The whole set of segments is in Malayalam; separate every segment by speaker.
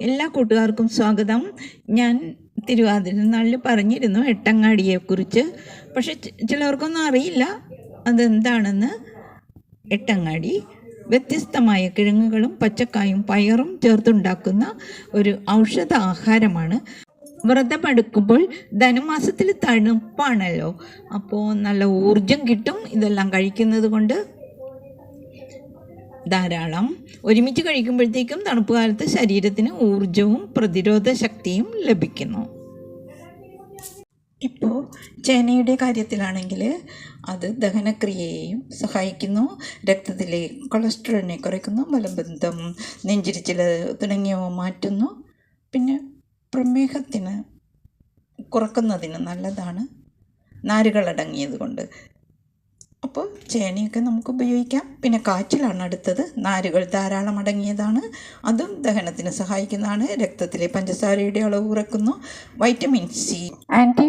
Speaker 1: എല്ലാ കൂട്ടുകാർക്കും സ്വാഗതം. ഞാൻ തിരുവാതിര നാളിൽ പറഞ്ഞിരുന്നു എട്ടങ്ങാടിയെക്കുറിച്ച്. പക്ഷെ ചിലവർക്കൊന്നും അറിയില്ല അതെന്താണെന്ന്. എട്ടങ്ങാടി വ്യത്യസ്തമായ കിഴങ്ങുകളും പച്ചക്കായും പയറും ചേർത്തുണ്ടാക്കുന്ന ഒരു ഔഷധ ആഹാരമാണ് വ്രതമെടുക്കുമ്പോൾ ധനുമാസത്തിൽ തണുപ്പാണല്ലോ. അപ്പോൾ നല്ല ഊർജം കിട്ടും ഇതെല്ലാം കഴിക്കുന്നത് കൊണ്ട് ധാരാളം. ഒരുമിച്ച് കഴിക്കുമ്പോഴത്തേക്കും തണുപ്പ് കാലത്ത് ശരീരത്തിന് ഊർജവും പ്രതിരോധ ശക്തിയും ലഭിക്കുന്നു. ഇപ്പോൾ ചേനയുടെ കാര്യത്തിലാണെങ്കിൽ അത് ദഹനക്രിയയെയും സഹായിക്കുന്നു. രക്തത്തിലെ കൊളസ്ട്രോളിനെ കുറയ്ക്കുന്നു. മലബന്ധം നെഞ്ചിരിച്ചിൽ തുടങ്ങിയവ മാറ്റുന്നു. പിന്നെ പ്രമേഹത്തിന് കുറക്കുന്നതിന് നല്ലതാണ്. നാരുകളടങ്ങിയത് കൊണ്ട് അപ്പോൾ ചേനയൊക്കെ നമുക്ക് ഉപയോഗിക്കാം. പിന്നെ കാച്ചിലാണ് അടുത്തത്. നാരുകൾ ധാരാളം അടങ്ങിയതാണ്. അതും ദഹനത്തിന് സഹായിക്കുന്നതാണ്. രക്തത്തിലെ പഞ്ചസാരയുടെ അളവ് കുറയ്ക്കുന്നു. വൈറ്റമിൻ സി ആന്റി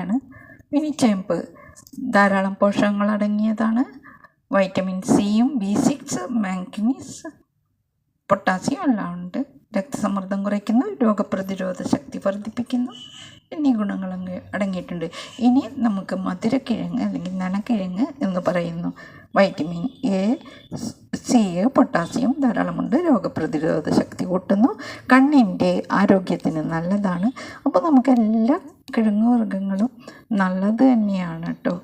Speaker 1: ആണ് ഇനി ചേമ്പ്. ധാരാളം പോഷകങ്ങൾ അടങ്ങിയതാണ്. വൈറ്റമിൻ സിയും ബി സിക്സ് മാംഗനീസ് പൊട്ടാസ്യം എല്ലാം ഉണ്ട് രക്തസമ്മർദ്ദം കുറയ്ക്കുന്നു രോഗപ്രതിരോധ ശക്തി വർദ്ധിപ്പിക്കുന്നു. എന്നീ ഗുണങ്ങൾ അടങ്ങിയിട്ടുണ്ട്. ഇനി നമുക്ക് മധുരക്കിഴങ്ങ് അല്ലെങ്കിൽ നനക്കിഴങ്ങ് പറയുന്നു. വൈറ്റമിൻ എ സി പൊട്ടാസ്യം ധാരാളമുണ്ട്. രോഗപ്രതിരോധ ശക്തി കൂട്ടുന്നു. കണ്ണിന്റെ ആരോഗ്യത്തിന് നല്ലതാണ്. അപ്പോൾ നമുക്ക് എല്ലാ കിഴങ്ങ് വർഗങ്ങളും നല്ലത് തന്നെയാണ് കേട്ടോ.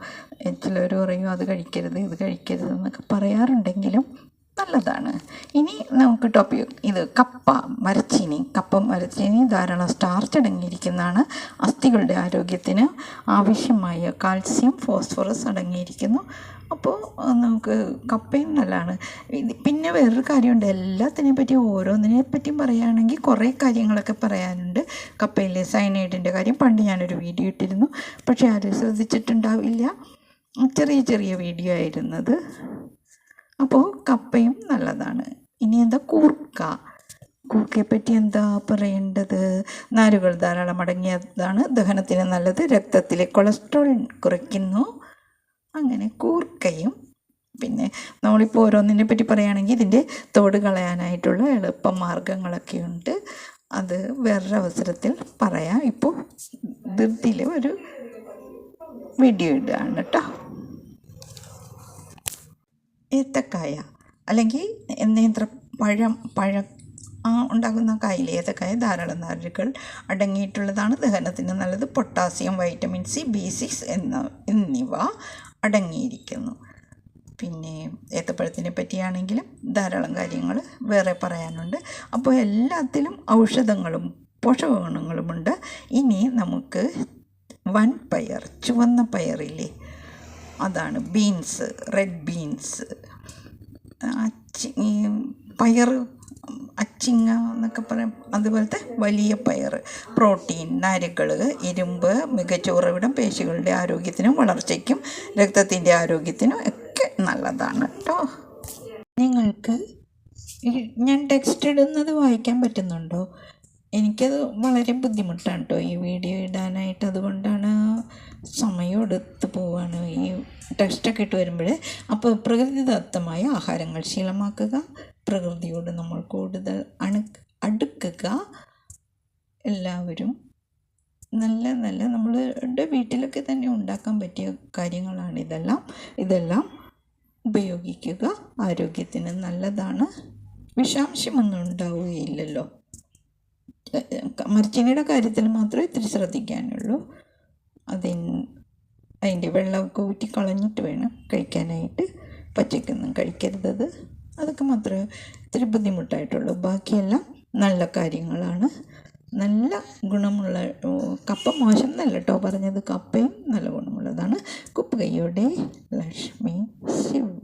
Speaker 1: ചിലർ പറയും അത് കഴിക്കരുത് ഇത് കഴിക്കരുത് എന്നൊക്കെ പറയാറുണ്ടെങ്കിലും നല്ലതാണ്. ഇനി നമുക്ക് ടോപ്പിക് ഇത് കപ്പ മരച്ചീനി കപ്പ മരച്ചീനി ധാരാളം സ്റ്റാർച്ച് അടങ്ങിയിരിക്കുന്നതാണ്. അസ്ഥികളുടെ ആരോഗ്യത്തിന് ആവശ്യമായ കാൽസ്യം ഫോസ്ഫറസ് അടങ്ങിയിരിക്കുന്നു. അപ്പോൾ നമുക്ക് കപ്പയും നല്ലതാണ്. പിന്നെ വേറൊരു കാര്യമുണ്ട്. എല്ലാത്തിനെ പറ്റി ഓരോന്നിനെ പറ്റിയും പറയുകയാണെങ്കിൽ കുറേ കാര്യങ്ങളൊക്കെ പറയാനുണ്ട്. കപ്പയിലെ സൈനൈഡിന്റെ കാര്യം പണ്ട് ഞാനൊരു വീഡിയോ ഇട്ടിരുന്നു. പക്ഷേ ആരും ശ്രദ്ധിച്ചിട്ടുണ്ടാവില്ല. ചെറിയ ചെറിയ വീഡിയോ ആയിരുന്നത്. അപ്പോൾ കപ്പയും നല്ലതാണ്. ഇനി എന്താ കൂർക്ക? കൂർക്കയെ പറ്റി എന്താ പറയേണ്ടത്? നാരുകൾ ധാരാളം അടങ്ങിയതാണ്. ദഹനത്തിന് നല്ലത്. രക്തത്തിലെ കൊളസ്ട്രോൾ കുറയ്ക്കുന്നു. അങ്ങനെ കൂർക്കയും പിന്നെ നമ്മളിപ്പോൾ ഓരോന്നിനെ പറ്റി പറയുകയാണെങ്കിൽ ഇതിന്റെ തോട് കളയാനായിട്ടുള്ള എളുപ്പ മാർഗങ്ങളൊക്കെ ഉണ്ട്. അത് വേറൊരു അവസരത്തിൽ പറയാം. ഇപ്പോൾ ധൃതിയിൽ ഒരു വീഡിയോ ഇടുകയാണ് കേട്ടോ ഏത്തക്കായ അല്ലെങ്കിൽ നേന്ത്ര പഴം ആ ഉണ്ടാകുന്ന കായിൽ ഏത്തക്കായ ധാരാളം നാരുകൾ അടങ്ങിയിട്ടുള്ളതാണ് ദഹനത്തിന് നല്ലത്. Potassium vitamin C B six എന്ന എന്നിവ അടങ്ങിയിരിക്കുന്നു. പിന്നെ ഏത്തപ്പഴത്തിനെ പറ്റിയാണെങ്കിലും ധാരാളം കാര്യങ്ങൾ വേറെ പറയാനുണ്ട്. അപ്പോൾ എല്ലാത്തിലും ഔഷധങ്ങളും പോഷകഗുണങ്ങളുമുണ്ട്. ഇനി നമുക്ക് വൻ പയർ ചുവന്ന പയറില്ലേ? അതാണ് ബീൻസ് റെഡ് ബീൻസ്. അച്ചി ഈ പയർ അച്ചിങ്ങ എന്നൊക്കെ പറയാം. അതുപോലത്തെ വലിയ പയർ പ്രോട്ടീൻ നാരുകൾ ഇരുമ്പ് മികച്ച ഉറവിടം പേശികളുടെ ആരോഗ്യത്തിനും വളർച്ചയ്ക്കും രക്തത്തിന്റെ ആരോഗ്യത്തിനും ഒക്കെ നല്ലതാണ് കേട്ടോ നിങ്ങൾക്ക് ഞാൻ ടെക്സ്റ്റ് ഇടുന്നത് വായിക്കാൻ പറ്റുന്നുണ്ടോ? എനിക്കത് വളരെ ബുദ്ധിമുട്ടാണ് കേട്ടോ ഈ വീഡിയോ ഇടാനായിട്ട്. അതുകൊണ്ടാണ് സമയം എടുത്ത് പോവുകയാണ് ഈ ടെസ്റ്റൊക്കെ ഇട്ട് വരുമ്പോൾ അപ്പോൾ പ്രകൃതിദത്തമായ ആഹാരങ്ങൾ ശീലമാക്കുക. പ്രകൃതിയോട് നമ്മൾ കൂടുതൽ അണു അടുക്കുക. എല്ലാവരും നല്ല നല്ല നമ്മളുടെ വീട്ടിലൊക്കെ തന്നെ ഉണ്ടാക്കാൻ പറ്റിയ കാര്യങ്ങളാണ് ഇതെല്ലാം. ഇതെല്ലാം ഉപയോഗിക്കുക. ആരോഗ്യത്തിന് നല്ലതാണ്. വിഷാംശമൊന്നും ഉണ്ടാവുകയില്ലല്ലോ മരച്ചീനിയുടെ കാര്യത്തിൽ മാത്രമേ ഇത്തിരി ശ്രദ്ധിക്കാനുള്ളൂ. അതിന് അതിന്റെ വെള്ളമൊക്കെ ഊറ്റി കളഞ്ഞിട്ട് വേണം കഴിക്കാനായിട്ട്. പച്ചക്കൊന്നും കഴിക്കരുത് അതൊക്കെ മാത്രമേ ഇത്തിരി ബുദ്ധിമുട്ടായിട്ടുള്ളൂ. ബാക്കിയെല്ലാം നല്ല കാര്യങ്ങളാണ്. നല്ല ഗുണമുള്ള കപ്പ മോശം എന്നല്ല കേട്ടോ പറഞ്ഞത്. കപ്പയും നല്ല ഗുണമുള്ളതാണ്. കുപ്പുകൈയോടെ ലക്ഷ്മി ശിവ്.